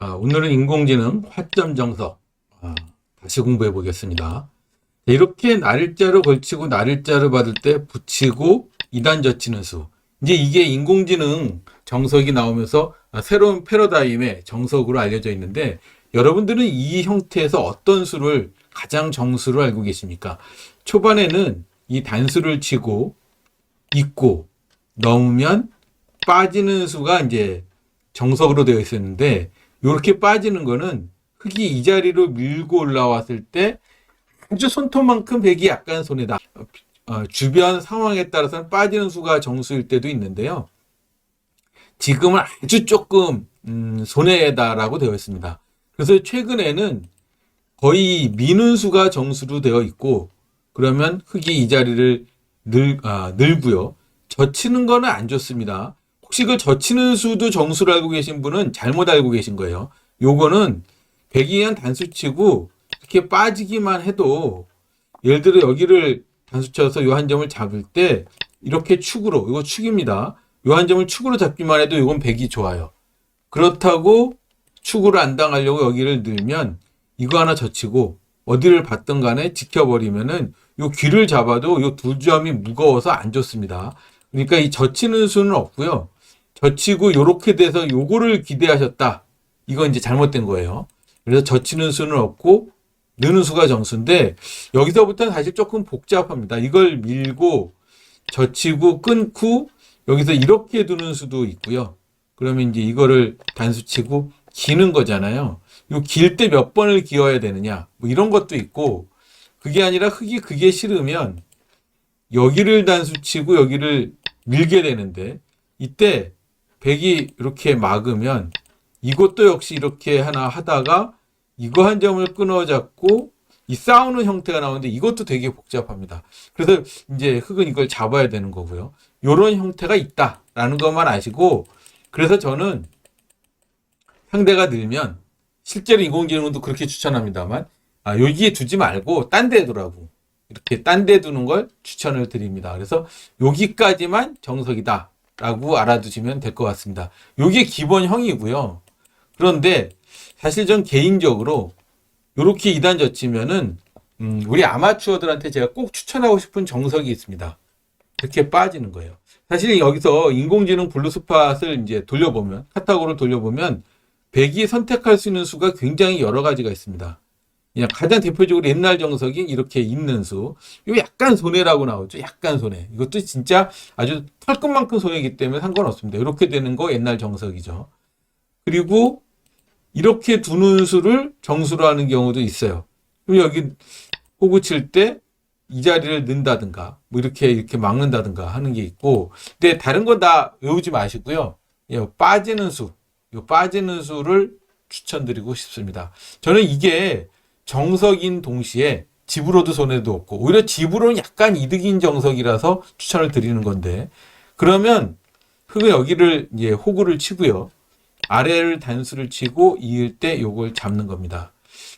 아, 오늘은 인공지능 화점 정석 아, 다시 공부해 보겠습니다. 이렇게 날짜로 걸치고 날짜를 받을 때 붙이고 이단 젖히는 수. 이제 이게 인공지능 정석이 나오면서 아, 새로운 패러다임의 정석으로 알려져 있는데 여러분들은 이 형태에서 어떤 수를 가장 정수로 알고 계십니까? 초반에는 이 단수를 치고 있고 넘으면 빠지는 수가 이제 정석으로 되어 있었는데 이렇게 빠지는 거는 흙이 이 자리로 밀고 올라왔을 때 아주 손톱만큼 백이 약간 손해다. 어, 주변 상황에 따라서는 빠지는 수가 정수일 때도 있는데요. 지금은 아주 조금 음, 손해다라고 되어 있습니다. 그래서 최근에는 거의 미는 수가 정수로 되어 있고 그러면 흙이 이 자리를 늘, 아, 늘고요. 젖히는 거는 안 좋습니다. 혹시 그 젖히는 수도 정수로 알고 계신 분은 잘못 알고 계신 거예요. 요거는 백이한 단수치고 이렇게 빠지기만 해도 예를 들어 여기를 단수쳐서 요 한 점을 잡을 때 이렇게 축으로 이거 축입니다. 요 한 점을 축으로 잡기만 해도 이건 백이 좋아요. 그렇다고 축으로 안 당하려고 여기를 늘면 이거 하나 젖히고 어디를 받든 간에 지켜버리면은 요 귀를 잡아도 요 두 점이 무거워서 안 좋습니다. 그러니까 이 젖히는 수는 없고요. 젖히고 요렇게 돼서 요거를 기대하셨다. 이건 이제 잘못된 거예요. 그래서 젖히는 수는 없고 느는 수가 정수인데 여기서부터는 사실 조금 복잡합니다. 이걸 밀고 젖히고 끊고 여기서 이렇게 두는 수도 있고요. 그러면 이제 이거를 단수치고 기는 거잖아요. 요 길 때 몇 번을 기어야 되느냐 뭐 이런 것도 있고 그게 아니라 흙이 그게 싫으면 여기를 단수치고 여기를 밀게 되는데 이때 백이 이렇게 막으면 이것도 역시 이렇게 하나 하다가 이거 한 점을 끊어 잡고 이 싸우는 형태가 나오는데 이것도 되게 복잡합니다. 그래서 이제 흙은 이걸 잡아야 되는 거고요. 요런 형태가 있다라는 것만 아시고 그래서 저는 상대가 늘면 실제로 인공지능도 그렇게 추천합니다만 아, 여기에 두지 말고 딴 데 두라고 이렇게 딴 데 두는 걸 추천을 드립니다. 그래서 여기까지만 정석이다 라고 알아두시면 될 것 같습니다. 요게 기본형이고요. 그런데 사실 전 개인적으로 요렇게 2단 젖히면은 음, 우리 아마추어들한테 제가 꼭 추천하고 싶은 정석이 있습니다. 이렇게 빠지는 거예요. 사실 여기서 인공지능 블루스팟을 이제 돌려보면 카타고를 돌려보면 백이 선택할 수 있는 수가 굉장히 여러 가지가 있습니다. 그냥 가장 대표적으로 옛날 정석이 이렇게 있는 수. 이거 약간 손해라고 나오죠. 약간 손해. 이것도 진짜 아주 털끝만큼 손해이기 때문에 상관없습니다. 이렇게 되는 거 옛날 정석이죠. 그리고 이렇게 두는 수를 정수로 하는 경우도 있어요. 그럼 여기 호구 칠 때 이 자리를 넣는다든가 뭐 이렇게 이렇게 막는다든가 하는 게 있고 근데 다른 거 다 외우지 마시고요. 이 빠지는 수, 이 빠지는 수를 추천드리고 싶습니다. 저는 이게 정석인 동시에 집으로도 손해도 없고 오히려 집으로는 약간 이득인 정석이라서 추천을 드리는 건데 그러면 흙은 여기를 이제 호구를 치고요. 아래를 단수를 치고 이을 때 요걸 잡는 겁니다.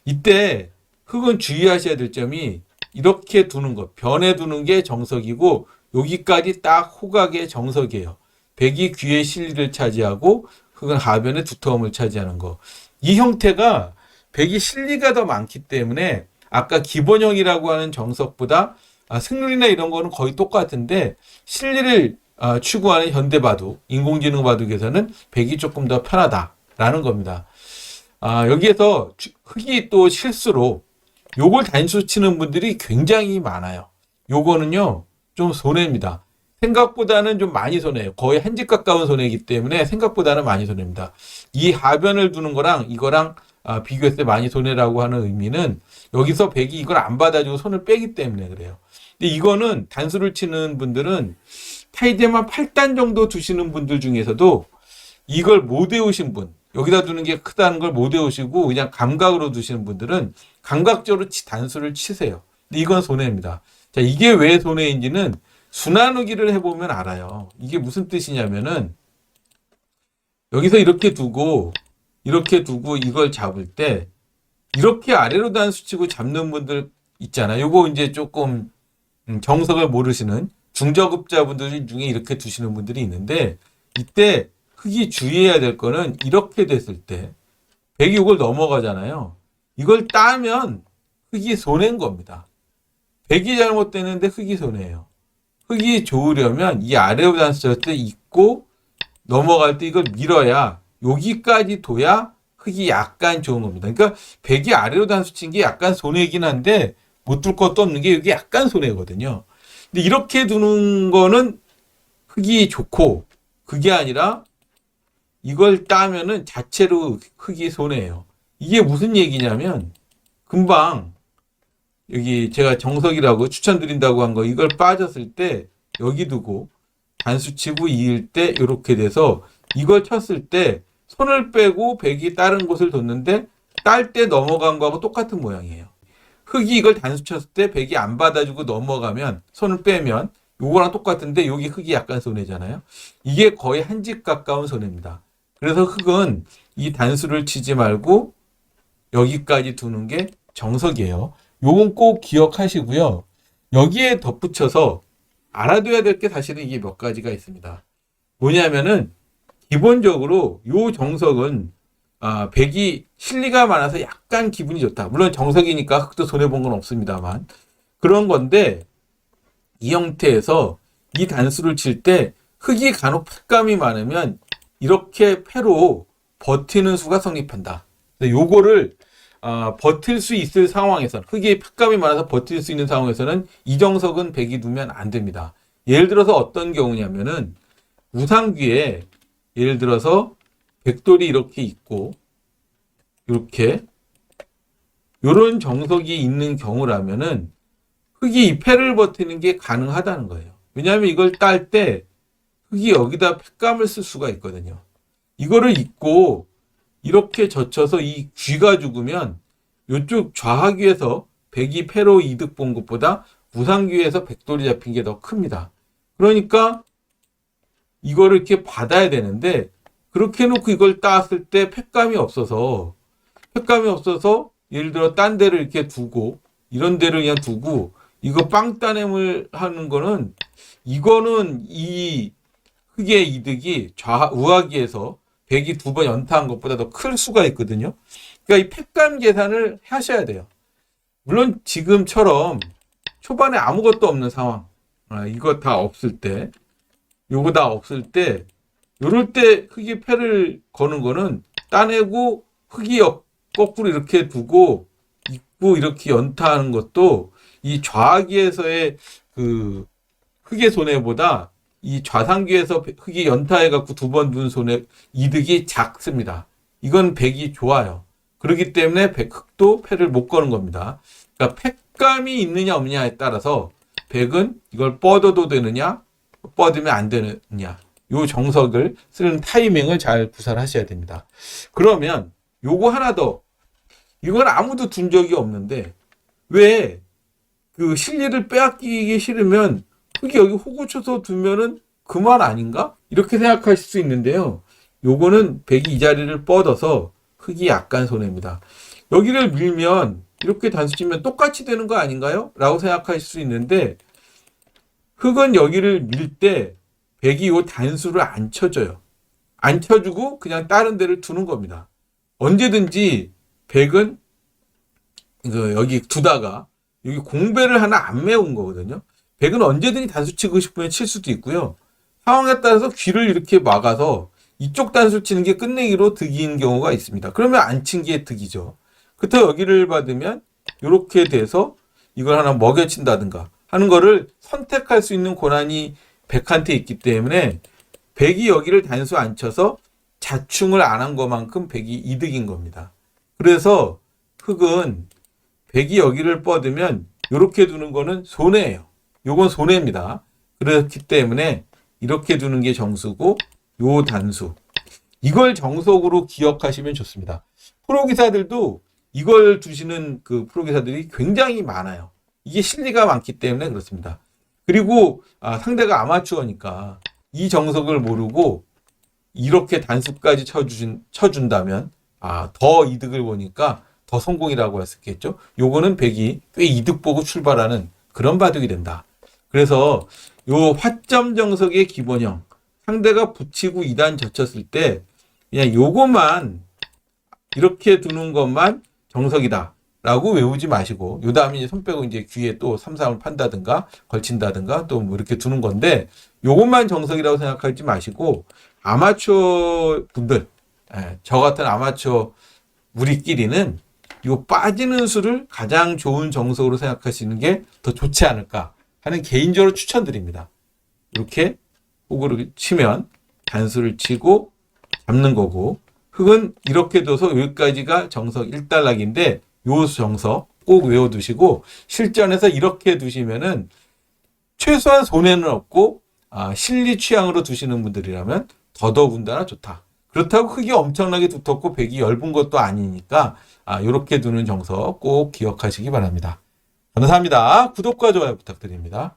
이때 흙은 주의하셔야 될 점이 이렇게 두는 것, 변에 두는 게 정석이고 여기까지 딱 호각의 정석이에요. 백이 귀의 실리를 차지하고 흙은 하변의 두터움을 차지하는 거. 이 형태가 백이 실리가 더 많기 때문에 아까 기본형이라고 하는 정석보다 아, 승률이나 이런 거는 거의 똑같은데 실리를 아, 추구하는 현대 바둑, 인공지능 바둑에서는 백이 조금 더 편하다라는 겁니다. 아, 여기에서 주- 흙이 또 실수로 요걸 단수 치는 분들이 굉장히 많아요. 요거는요, 좀 손해입니다. 생각보다는 좀 많이 손해요. 거의 한 집 가까운 손해이기 때문에 생각보다는 많이 손해입니다. 이 하변을 두는 거랑 이거랑 아, 비교했을 때 많이 손해라고 하는 의미는 여기서 백이 이걸 안 받아주고 손을 빼기 때문에 그래요. 근데 이거는 단수를 치는 분들은 타이데만 8단 정도 두시는 분들 중에서도 이걸 못 외우신 분, 여기다 두는 게 크다는 걸 못 외우시고 그냥 감각으로 두시는 분들은 감각적으로 치- 단수를 치세요. 근데 이건 손해입니다. 자, 이게 왜 손해인지는 순환우기를 해보면 알아요. 이게 무슨 뜻이냐면은 여기서 이렇게 두고 이렇게 두고 이걸 잡을 때 이렇게 아래로 단수 치고 잡는 분들 있잖아요. 요거 이제 조금 음, 정석을 모르시는 중저급자분들 중에 이렇게 두시는 분들이 있는데 이때 흙이 주의해야 될 거는 이렇게 됐을 때 백이 이걸 넘어가잖아요. 이걸 따면 흙이 손해인 겁니다. 백이 잘못되는데 흙이 손해예요. 흙이 좋으려면 이 아래로 단수쳤을 때 있고 넘어갈 때 이걸 밀어야 여기까지 둬야 흙이 약간 좋은 겁니다. 그러니까 백이 아래로 단수 친 게 약간 손해이긴 한데 못 둘 것도 없는 게 여기 약간 손해거든요. 근데 이렇게 두는 거는 흙이 좋고 그게 아니라 이걸 따면은 자체로 흙이 손해예요. 이게 무슨 얘기냐면 금방 여기 제가 정석이라고 추천드린다고 한 거 이걸 빠졌을 때 여기 두고 단수 치고 이을 때 이렇게 돼서 이걸 쳤을 때 손을 빼고 백이 다른 곳을 뒀는데 딸 때 넘어간 거하고 똑같은 모양이에요. 흙이 이걸 단수 쳤을 때 백이 안 받아주고 넘어가면 손을 빼면 요거랑 똑같은데 여기 흙이 약간 손해잖아요. 이게 거의 한 집 가까운 손해입니다. 그래서 흙은 이 단수를 치지 말고 여기까지 두는 게 정석이에요. 요건 꼭 기억하시고요. 여기에 덧붙여서 알아둬야 될 게 사실은 이게 몇 가지가 있습니다. 뭐냐면은 기본적으로 요 정석은 아, 백이 실리가 많아서 약간 기분이 좋다. 물론 정석이니까 흙도 손해본 건 없습니다만 그런 건데 이 형태에서 이 단수를 칠때 흙이 간혹 팩감이 많으면 이렇게 패로 버티는 수가 성립한다. 요거를 아, 버틸 수 있을 상황에서는 흙이 팩감이 많아서 버틸 수 있는 상황에서는 이정석은 백이 두면 안 됩니다. 예를 들어서 어떤 경우냐면은 우상귀에 예를 들어서 백돌이 이렇게 있고 이렇게 요런 정석이 있는 경우라면은 흙이 이 패를 버티는 게 가능하다는 거예요. 왜냐하면 이걸 딸 때 흙이 여기다 팩감을 쓸 수가 있거든요. 이거를 잊고 이렇게 젖혀서 이 쥐가 죽으면 이쪽 좌하귀에서 백이 패로 이득 본 것보다 우상귀에서 백돌이 잡힌 게 더 큽니다. 그러니까 이거를 이렇게 받아야 되는데 그렇게 해놓고 이걸 따왔을 때 팩감이 없어서 팩감이 없어서 예를 들어 딴 데를 이렇게 두고 이런 데를 그냥 두고 이거 빵 따냄을 하는 거는 이거는 이 흙의 이득이 좌 우하기에서 백이 두 번 연타한 것보다 더 클 수가 있거든요. 그러니까 이 팩감 계산을 하셔야 돼요. 물론 지금처럼 초반에 아무것도 없는 상황, 아, 이거 다 없을 때, 요거 다 없을 때, 요럴 때 흙이 패를 거는 거는 따내고 흙이 옆, 거꾸로 이렇게 두고 있고 이렇게 연타하는 것도 이 좌기에서의 그 흙의 손해보다 이 좌상기에서 흙이 연타해 갖고 두 번 둔 손해 이득이 작습니다. 이건 백이 좋아요. 그렇기 때문에 백, 흙도 패를 못 거는 겁니다. 그러니까 팩감이 있느냐 없느냐에 따라서 백은 이걸 뻗어도 되느냐 뻗으면 안 되느냐 요 정석을 쓰는 타이밍을 잘 구사하셔야 됩니다. 그러면 요거 하나 더 이건 아무도 둔 적이 없는데 왜 그 실리를 빼앗기기 싫으면 흙이 여기 호구 쳐서 두면은 그만 아닌가? 이렇게 생각하실 수 있는데요. 요거는 백이 이 자리를 뻗어서 흙이 약간 손해입니다. 여기를 밀면 이렇게 단수 치면 똑같이 되는 거 아닌가요? 라고 생각하실 수 있는데 흙은 여기를 밀 때 백이 요 단수를 안 쳐줘요. 안 쳐주고 그냥 다른 데를 두는 겁니다. 언제든지 백은 그 여기 두다가 여기 공배를 하나 안 메운 거거든요. 백은 언제든지 단수 치고 싶으면 칠 수도 있고요. 상황에 따라서 귀를 이렇게 막아서 이쪽 단수 치는 게 끝내기로 득인 경우가 있습니다. 그러면 안 친 게 득이죠. 그렇다고 여기를 받으면 이렇게 돼서 이걸 하나 먹여친다든가 하는 거를 선택할 수 있는 권한이 백한테 있기 때문에 백이 여기를 단수 안 쳐서 자충을 안 한 것만큼 백이 이득인 겁니다. 그래서 흙은 백이 여기를 뻗으면 이렇게 두는 거는 손해예요. 요건 손해입니다. 그렇기 때문에 이렇게 두는 게 정수고 요 단수 이걸 정석으로 기억하시면 좋습니다. 프로기사들도 이걸 두시는 그 프로기사들이 굉장히 많아요. 이게 실리가 많기 때문에 그렇습니다. 그리고 아, 상대가 아마추어니까 이 정석을 모르고 이렇게 단수까지 쳐주신, 쳐준다면 아, 더 이득을 보니까 더 성공이라고 했었겠죠. 요거는 백이 꽤 이득 보고 출발하는 그런 바둑이 된다. 그래서 요 화점 정석의 기본형 상대가 붙이고 2단 젖혔을 때 그냥 요것만 이렇게 두는 것만 정석이다. 라고 외우지 마시고, 요 다음에 이제 손 빼고 이제 귀에 또 삼삼을 판다든가, 걸친다든가, 또 뭐 이렇게 두는 건데, 요것만 정석이라고 생각하지 마시고, 아마추어 분들, 예, 저 같은 아마추어 우리끼리는 요 빠지는 수를 가장 좋은 정석으로 생각하시는 게 더 좋지 않을까 하는 개인적으로 추천드립니다. 이렇게 호구를 치면 단수를 치고 잡는 거고 흙은 이렇게 둬서 여기까지가 정석 1단락인데 요 정석 꼭 외워두시고 실전에서 이렇게 두시면은 최소한 손해는 없고 아, 실리 취향으로 두시는 분들이라면 더더군다나 좋다. 그렇다고 흙이 엄청나게 두텁고 백이 얇은 것도 아니니까 아, 이렇게 두는 정석 꼭 기억하시기 바랍니다. 감사합니다. 구독과 좋아요 부탁드립니다.